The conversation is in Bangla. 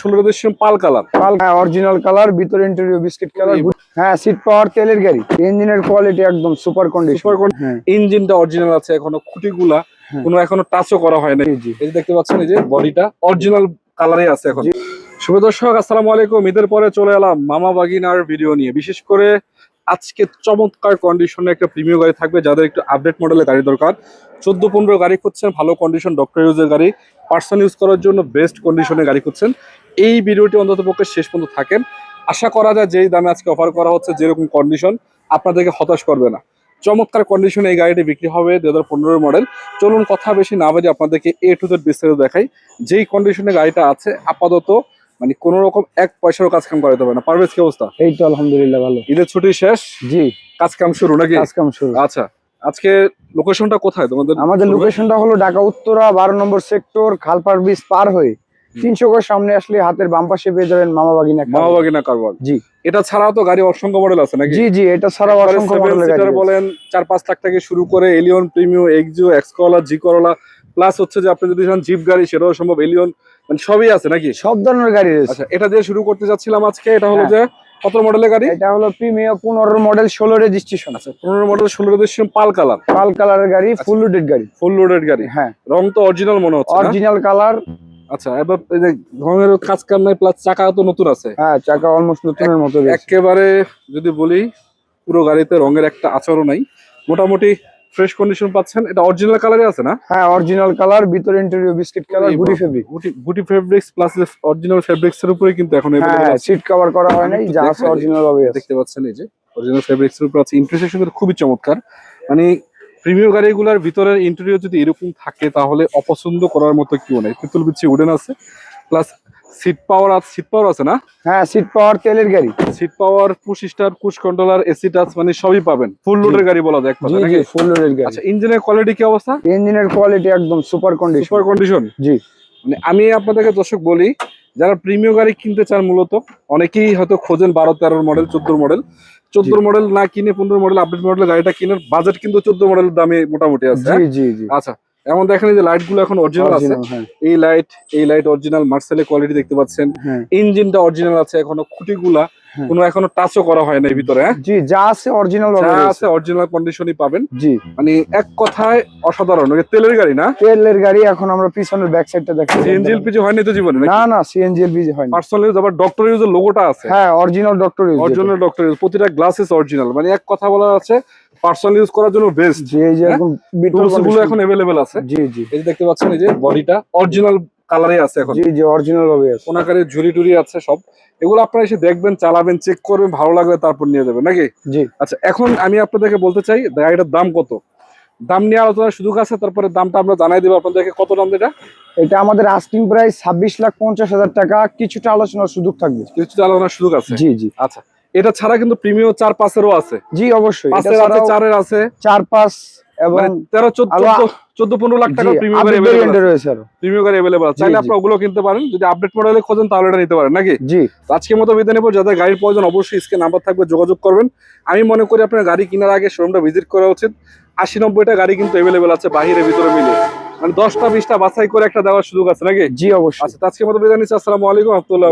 ষোলো দেশীয় পাল কালার পাল অরিজিনাল কালার ভিতরে ইন্টেরিয়র বিস্কিট কালার হ্যাঁ সিট পাওয়ার তেলের গাড়ি। ইঞ্জিনের কোয়ালিটি একদম সুপার কন্ডিশন সুপার হ্যাঁ। ইঞ্জিনটা অরিজিনাল আছে এখনও খুঁটিগুলা হ্যাঁ। কোনো এখনও টাচও করা হয় না জি, জি। এই যে দেখতে পাচ্ছেন এই যে বডিটা অরিজিনাল কালারে আছে এখন। শুভ দর্শক আসসালামু আলাইকুম। ঈদের পরে চলে এলাম মামা বাগিনার ভিডিও নিয়ে। বিশেষ করে আজকে চমৎকার কন্ডিশনে একটা প্রিমিয়াম গাড়ি থাকবে যাদের একটু আপডেট মডেলের গাড়ি দরকার। চোদ্দ পনেরো গাড়ি খুঁজছেন ভালো কন্ডিশন ডক্টর ইউজের গাড়ি। পার্সোনাল ইউজ করার জন্য বেস্ট কন্ডিশনে গাড়ি খুঁজছেন। এই ভিডিওটি অন্তত পক্ষে শেষ পর্যন্ত থাকেন। আশা করা যায় যেই দামে আজকে অফার করা হচ্ছে যেরকম কন্ডিশন আপনাদেরকে হতাশ করবে না। চমৎকার কন্ডিশনে এই গাড়িটি বিক্রি হবে দু হাজার পনেরো মডেল চলুন কথা বেশি না বাজে আপনাদেরকে এ টু জেড বিস্তারিত দেখাই। যেই কন্ডিশনে গাড়িটা আছে আপাতত মানে কোনো রকম এক পয়সারও কাজ কাম করাতে পারে না। পারভেজ কি অবস্থা? এই তো আলহামদুলিল্লাহ ভালো। ঈদের ছুটি শেষ? জি। কাজ কাম শুরু নাকি? কাজ কাম শুরু। আচ্ছা। আজকে লোকেশনটা কোথায়? তোমাদের আমাদের লোকেশনটা হলো ঢাকা উত্তরা বারো নম্বর সেক্টর খালপার ব্রিজ পার হয়ে। তিনশো গজ সামনে আসলে হাতের বাম পাশে পেয়ে যাবেন মামা বাগিনা মামাবাগিনা কারবার জি। এটা ছাড়াও তো গাড়ি অসংখ্য মডেল আছে নাকি? জি জি এটা ছাড়াও অসংখ্য গাড়ি আছে। বলেন চার পাঁচ লাখ থেকে শুরু করে Allion Premio Axio X Corolla জি করলা প্লাস হচ্ছে যে আপনি যদি জিপ গাড়ি সেটাও সম্ভব। এলিয়ন মানে সবই আছে নাকি? সব ধরনের গাড়ি রয়েছে। আচ্ছা এটা দিয়ে শুরু করতে যাচ্ছিলাম আজকে এটা হলো হ্যাঁ। যে কত মডেলের গাড়ি? এটা হলো প্রিমিয়ার পনেরো মডেল ষোলো রেজিস্ট্রেশন আছে। পনেরো মডেল ষোলো রেজিস্ট্রেশন পাল কালার পাল কালারের গাড়ি ফুল লোডেড গাড়ি। ফুল লোডেড গাড়ি? হ্যাঁ। রং তো অরিজিনাল মনে হচ্ছে অরিজিনাল কালার আচ্ছা এবার রঙের কাজ কাম নাই প্লাস চাকা তো নতুন আছে। হ্যাঁ চাকা অলমোস্ট নতুনের মতো একেবারে যদি বলি পুরো গাড়িতে রঙের একটা আচরণ নাই। মোটামুটি ফ্রেশ কন্ডিশন পাচ্ছেন। এটা অরিজিনাল কালারে আছে না? হ্যাঁ অরিজিনাল কালার ভিতরে ইন্টেরিয়র বিস্কিট কালার বাবা। ফেব্রিক গুটি গুটি ফেব্রিক্স প্লাস অরিজিনাল ফেব্রিক্স এর উপরে কিন্তু এখন হ্যাঁ। সিট কভার করা হয় নাই যা আছে অরিজিনাল ভাবে দেখতে পাচ্ছেন এই যে অরিজিনাল ফেব্রিক্স এর উপরে আছে। ইন্টারসেকশন কিন্তু খুবই চমৎকার। মানে প্রিমিয়াম গাড়িগুলোর ভিতরের ইন্টেরিয়র যদি এরকম থাকে তাহলে অপছন্দ করার মতো কেউ নেই। পিতল বিচ্ছি উডেন আছে। প্লাস সিট পাওয়ার আছে সিট পাওয়ার আছে না? হ্যাঁ সিট পাওয়ার তেলের গাড়ি। Seat power push star push controller AC touch মানে সবই পাবেন। ফুল লোডের গাড়ি বলা যায় কথা নাকি? ফুল লোডেড গাড়ি। আচ্ছা ইঞ্জিনের কোয়ালিটি কি অবস্থা? ইঞ্জিনের কোয়ালিটি একদম সুপার কন্ডিশন সুপার কন্ডিশন জি। মানে আমি আপনাদেরকে দর্শক বলি যারা প্রিমিয়াম গাড়ি কিনতে চান মূলত অনেকেই হয়তো খোঁজেন বারো তেরোর মডেল চোদ্দোর মডেল চোদ্দোর মডেল না কিনে পনেরো মডেল আপডেট মডেল গাড়িটা কিনার বাজেট কিন্তু চোদ্দ মডেলের দামে মোটামুটি আছে জি হ্যাঁ? জি জি। আচ্ছা এমন দেখেন এই যে লাইটগুলো এখন অরিজিনাল আছে। হ্যাঁ। এই লাইট এই লাইট অরিজিনাল মার্সেলের কোয়ালিটি দেখতে পাচ্ছেন। হ্যাঁ। ইঞ্জিনটা অরিজিনাল আছে এখনও খুঁটিগুলা হ্যাঁ। কোনো এখনো টাচও করা হয় না এই ভিতরে হ্যাঁ জি যা আছে অরিজিনাল যা ভাবে আছে রয়েছে। অরিজিনাল কন্ডিশনই পাবেন জি মানে এক কথায় অসাধারণ ওই তেলের গাড়ি না তেলের গাড়ি এখন আমরা পিছনের ব্যাক সাইডটা দেখাই সিএনজি এলপিজি হয়নি তো জীবনে না না সিএনজি এলপিজি হয় না পার্সোনাল ইউজ আবার ডক্টর ইউজের লোগোটা আছে হ্যাঁ original doctor use original doctor use প্রতিটা গ্লাসেস অরিজিনাল মানে এক কথা বলা আছে পার্সোনাল ইউজ করার জন্য বেস্ট জি এই যে হ্যাঁ? এখন বিটল টুলস গুলো এখন अवेलेबल আছে জি জি এই যে দেখতে পাচ্ছেন এই যে বডিটা অরিজিনাল কালারে আছে এখন। জি জি অরিজিনাল আছে। ওনাকারে ঝুরি টুরি আছে সব। এগুলো আপনারা এসে দেখবেন চালাবেন চেক করবেন ভালো লাগলে তারপর নিয়ে যাবেন নাকি? জি। আচ্ছা এখন আমি আপনাদেরকে বলতে চাই গাড়িটার দাম কত? দাম নিয়ে আলোচনার সুযোগ আছে তারপরে দামটা আমরা জানাই দেবো আপনাদেরকে। কত দাম এটা? এটা আমাদের আস্কিং প্রাইস ছাব্বিশ লাখ পঞ্চাশ হাজার টাকা। কিছুটা আলোচনার সুযোগ থাকবে। কিছুটা আলোচনার সুযোগ আছে? জি জি। আচ্ছা এটা ছাড়া কিন্তু প্রিমিয়াম চার পাঁচেরও আছে। জি অবশ্যই। পাঁচের আছে চারের আছে। চার পাঁচ এবং মানে তেরো চোদ্দ আলো- চোদ্দ পনেরো লাখ টাকা প্রিমিয়াম। রয়েছে আরও। প্রিমিয়াম গাড়ি অ্যাভেলেবল আছে। চাইলে আপনারা ওগুলো কিনতে পারেন। যদি আপডেট মডেলে খোঁজেন তাহলে এটা নিতে পারেন। নাকি? জি। আজকের মতো বিদায় নেব। যাদের গাড়ির প্রয়োজন অবশ্যই স্ক্রিন নাম্বার থাকবে যোগাযোগ করবেন। আমি মনে করি আপনার গাড়ি কেনার আগে শোরুমটা ভিজিট করা উচিত। আশি নব্বইটা গাড়ি কিন্তু অ্যাভেলেবেল আছে বাহিরে ভিতরে মিলে। মানে দশটা বিশটা বাছাই করে একটা দেওয়ার সুযোগ আছে নাকি? জি অবশ্যই। আচ্ছা আজকের মতো বিদায় নিচ্ছি। আসসালামু আলাইকুম রহমতুল্লাহ